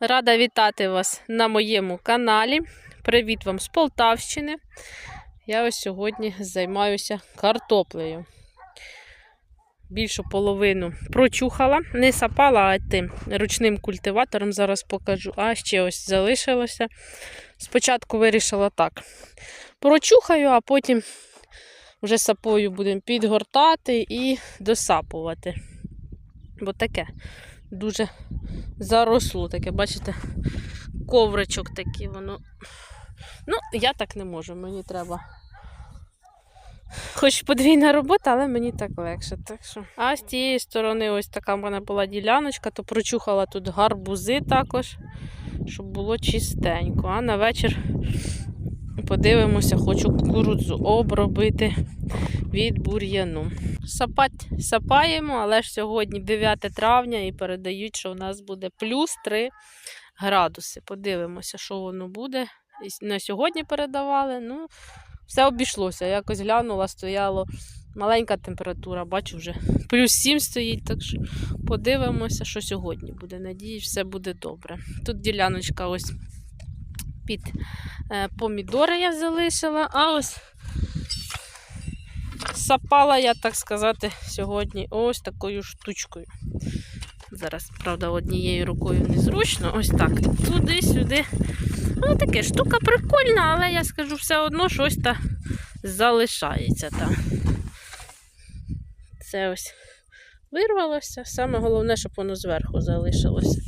Рада вітати вас на моєму каналі. Привіт вам з Полтавщини. Я ось сьогодні займаюся картоплею. Більшу половину прочухала, не сапала, а тим ручним культиватором зараз покажу. А ще ось залишилося. Спочатку вирішила так. Прочухаю, а потім вже сапою будемо підгортати і досапувати. Бо таке дуже заросло таке, бачите, ковричок такий воно. Ну, я так не можу, мені треба. Хоч подвійна робота, але мені так легше. Так що. А з тієї сторони, ось така в мене була діляночка, то прочухала тут гарбузи також, щоб було чистенько. А на вечір подивимося, хочу кукурудзу обробити від бур'яну. Сапать сапаємо, але ж сьогодні 9 травня і передають, що у нас буде плюс 3 градуси. Подивимося, що воно буде. На сьогодні передавали. Ну, все обійшлося. Якось глянула, стояло маленька температура, бачу вже плюс 7 стоїть. Так що подивимося, що сьогодні буде. Надіюсь, все буде добре. Тут діляночка ось під е, помідори я залишила, а ось сапала я, так сказати, сьогодні ось такою штучкою. Зараз, правда, однією рукою незручно. Ось так. Туди-сюди. Ну, таке штука прикольна, але я скажу все одно щось та залишається там. Це ось вирвалося. Саме головне, щоб воно зверху залишилося.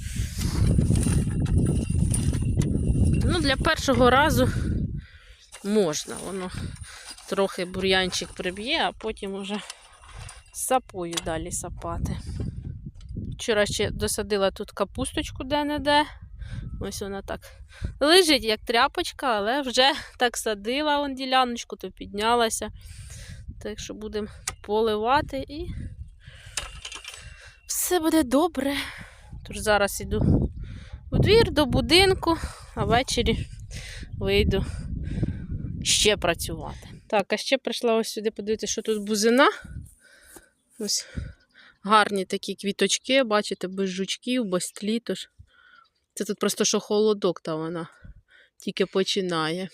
Ну, для першого разу можна. Воно трохи бур'янчик приб'є, а потім уже сапою далі сапати. Вчора ще досадила тут капусточку де-не-де. Ось вона так лежить, як тряпочка, але вже так садила вон діляночку, то піднялася. Так що будемо поливати і все буде добре. Тож зараз іду у двір до будинку, а ввечері вийду ще працювати. Так, а ще прийшла ось сюди подивитися, що тут бузина. Ось гарні такі квіточки, бачите, без жучків, без тлі. Це тут просто що холодок, та вона тільки починає.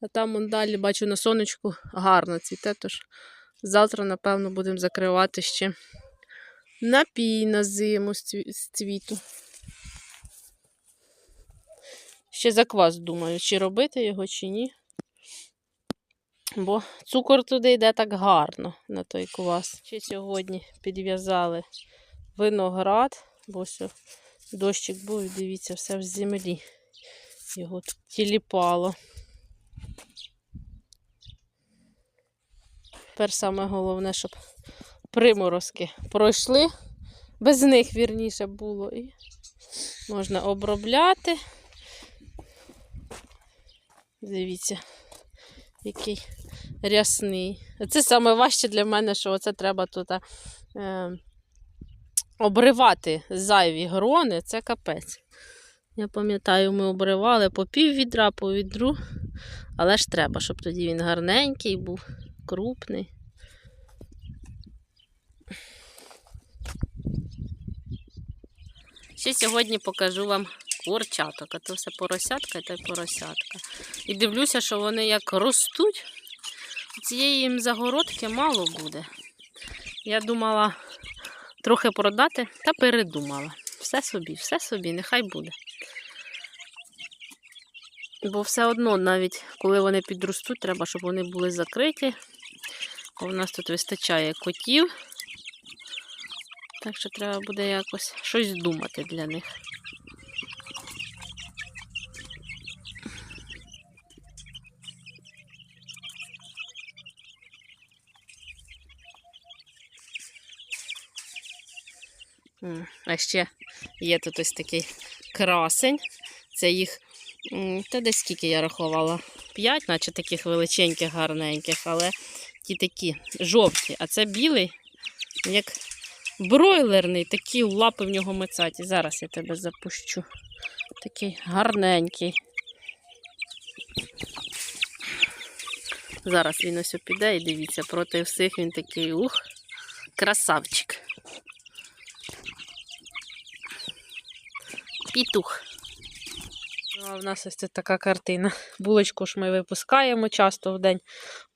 А там вон далі бачу на сонечку гарно цвіте, тож завтра, напевно, будемо закривати ще напій на зиму з цвіту. Ще заквас думаю, чи робити його, чи ні. Бо цукор туди йде так гарно на той квас. Ще сьогодні підв'язали виноград, бо все, дощик був, дивіться, все в землі. Його тут тіліпало. Тепер саме головне, щоб приморозки пройшли. Без них вірніше було. І можна обробляти. Дивіться, який рясний. Це саме важче для мене, що оце треба тут е, обривати зайві грони, це капець. Я пам'ятаю, ми обривали по пів відра, по відру, але ж треба, щоб тоді він гарненький був, крупний. Ще сьогодні покажу вам курчаток, а то все поросятка та й поросятка. І дивлюся, що вони як ростуть. Цієї їм загородки мало буде. Я думала трохи продати та передумала. Все собі, все собі, нехай буде. Бо все одно, навіть коли вони підростуть, треба, щоб вони були закриті. Бо в нас тут вистачає котів. Так що треба буде якось щось думати для них. А ще є тут ось такий красень. Це їх, та десь скільки я рахувала? П'ять, наче таких величеньких, гарненьких, але ті такі жовті. А це білий, як бройлерний, такі лапи в нього мицаті. Зараз я тебе запущу. Такий гарненький. Зараз він ось піде і дивіться, проти всіх він такий ух, красавчик. Пітух. Ну, а в нас ось це така картина. Булочку ж ми випускаємо часто в день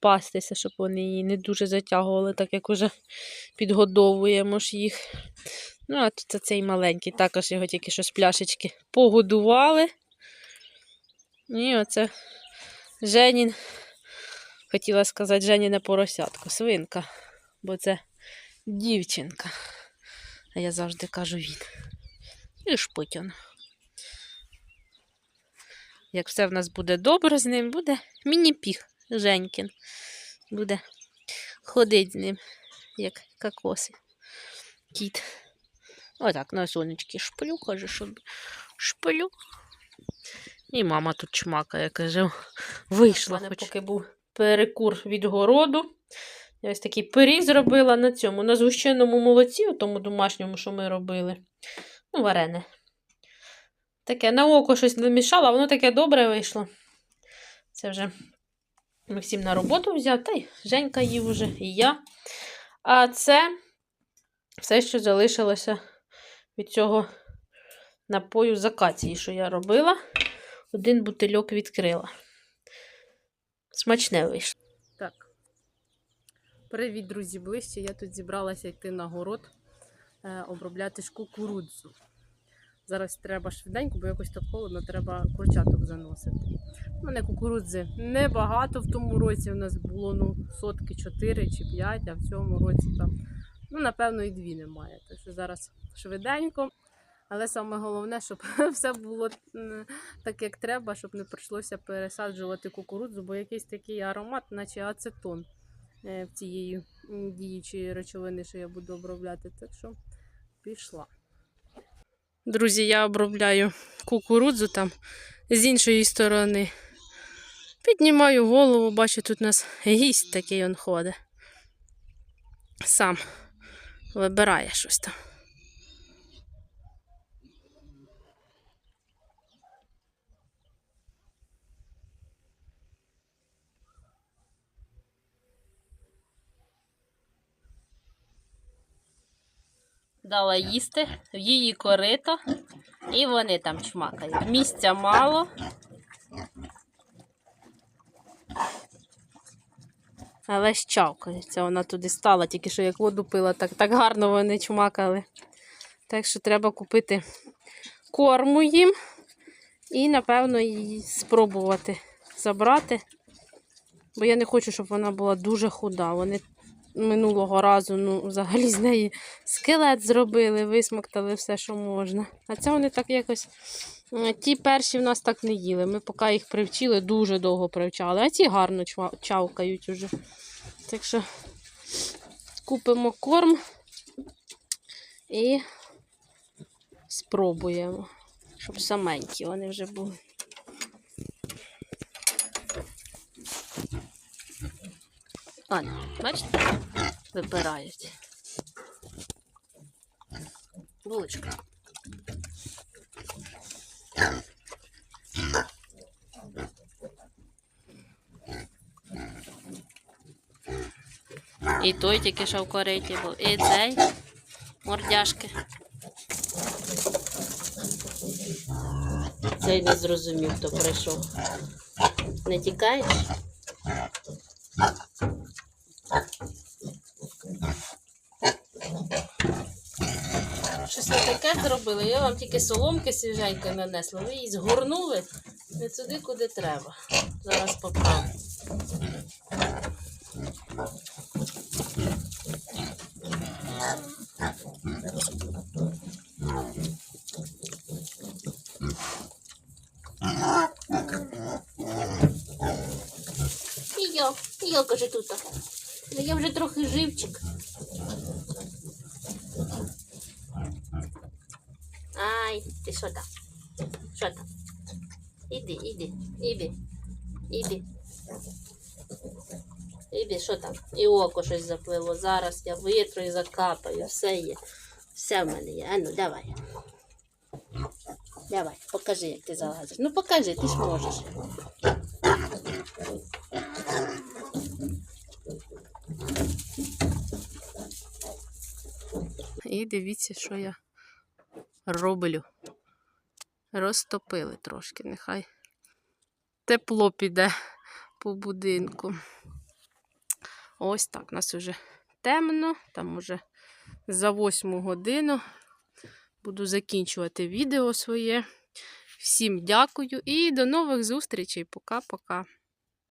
пастися, щоб вони її не дуже затягували, так як уже підгодовуємо ж їх. Ну, а тут цей маленький, також його тільки що з пляшечки погодували. І оце Женін, хотіла сказати, Женіне поросятко, свинка, бо це дівчинка. А я завжди кажу він. І шпитян. Як все в нас буде добре з ним, буде міні-піг Женькін. Буде ходить з ним, як кокоси. Кіт. Отак, на сонечки шплю, каже, щоб шплю. І мама тут чмакає, каже, вийшла. У мене поки був перекур від городу. Я ось такий пиріг зробила на цьому, на згущеному молоці, у тому домашньому, що ми робили. Ну, варене. Таке на око щось не мішало, воно таке добре вийшло. Це вже Максим на роботу взяв, та й Женька їв уже, і я. А це все, що залишилося від цього напою з акації, що я робила. Один бутильок відкрила. Смачне вийшло. Так. Привіт, друзі, ближче. Я тут зібралася йти на город обробляти ж кукурудзу. Зараз треба швиденько, бо якось так холодно, треба курчаток заносити. У мене кукурудзи небагато в тому році. У нас було ну, сотки 4 чи 5, а в цьому році там, ну, напевно, і дві немає. Так що зараз швиденько. Але саме головне, щоб все було так, як треба, щоб не прийшлося пересаджувати кукурудзу, бо якийсь такий аромат, наче ацетон е, в цієї діючої речовини, що я буду обробляти. Так що пішла. Друзі, я обробляю кукурудзу там з іншої сторони. Піднімаю голову, бачу, тут у нас гість такий він ходить. Сам вибирає щось там. Дала їсти в її корито, і вони там чмакають. Місця мало. Але ж чавкається, вона туди стала, тільки що як воду пила, так, так гарно вони чмакали. Так що треба купити корму їм і, напевно, її спробувати забрати. Бо я не хочу, щоб вона була дуже худа. Вони минулого разу ну, взагалі з неї скелет зробили, висмоктали все, що можна. А це вони так якось. е, Ті перші в нас так не їли. Ми поки їх привчили, дуже довго привчали, а ті гарно чавкають уже. Так що купимо корм і спробуємо, щоб саменькі вони вже були. Аня, бачите? Вибирають. Булочка. І той тільки що в кориті був. І цей мордяшки. Цей не зрозумів, хто прийшов. Не тікаєш? Щось не таке зробили. Я вам тільки соломки свіженько нанесла. Ви її згорнули не туди, куди треба. Зараз поправлю. І я, я каже тут. Але я вже трохи живчик. Ай, ти що там? Що там? Іди, іди, іди, іди. Іди, що там? І око щось заплило. Зараз я витру і закапаю. Все є. Все в мене є. А ну, давай. Давай, покажи, як ти залазиш. Ну покажи, ти ж можеш. І дивіться, що я роблю. розтопили трошки. Нехай тепло піде по будинку. Ось так. У нас вже темно, там уже за восьму годину. Буду закінчувати відео своє. Всім дякую і до нових зустрічей. Пока-пока.